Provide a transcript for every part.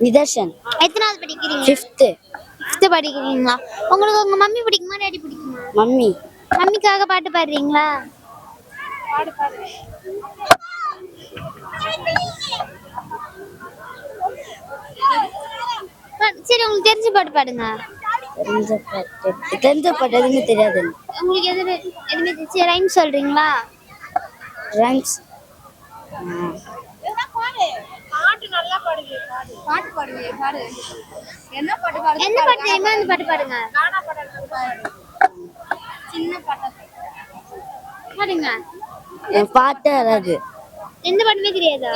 நிதர்ஷன். எத்தனாவது படிக்கிறீங்க? Fifth fifth படிக்கிறீங்களா? உங்களுக்கு உங்க மம்மி பிடிக்குமா டாடி பிடிக்குமா? மம்மி. மம்மிக்காக பாட்டு பாடுறீங்களா? பா- சரி உங்களுக்கு தெரிஞ்ச பாட்டு பாடுங்க. தெரிஞ்ச பாட்டு. தெரிஞ்ச பாட்டு எதுவுமே தெரியாது. உங்களுக்கு எது எதுவுமே சரி ரைம் சொல்றீங்களா? ரைம்ஸ் என்ன பாட்டு தெரியுமா அந்த பாட்டு பாடுங்க? பாடுங்க. என் பாட்டு வராது எந்த பாட்டுமே தெரியாதா?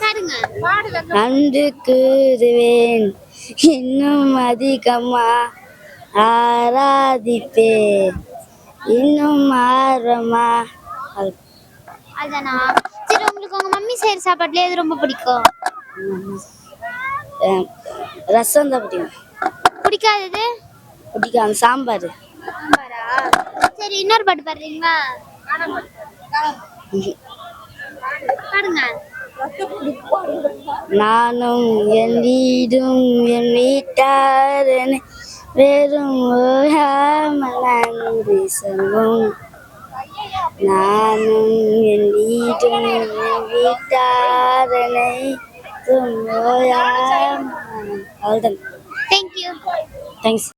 பாடுங்க. நன்று கூறுவேன் இன்னும் அதிகமா ஆராதிப்பேன். இன்னும் ஆர்வமா அது- அதானா? சரி உங்களுக்கு உங்க மம்மி செய்யற சாப்பாட்டுல எது ரொம்ப பிடிக்கும்? ரசம் தான் பிடிக்கும். பிடிக்காதது? பிடிக்கும் அந்த சாம்பார். சாம்பாரா? சரி இன்னொரு பாட்டு பாடுறீங்களா? பாடுங்க. நானும் என் வீடும் என் வீட்டாரனை வெறும் ஓயாமல் நன்றி சொல்லும் நானும் வீட்டாரனை வெறும் ஓயாமல் அவ்வளோதான் தேங்க்யூ தேங்க்ஸ்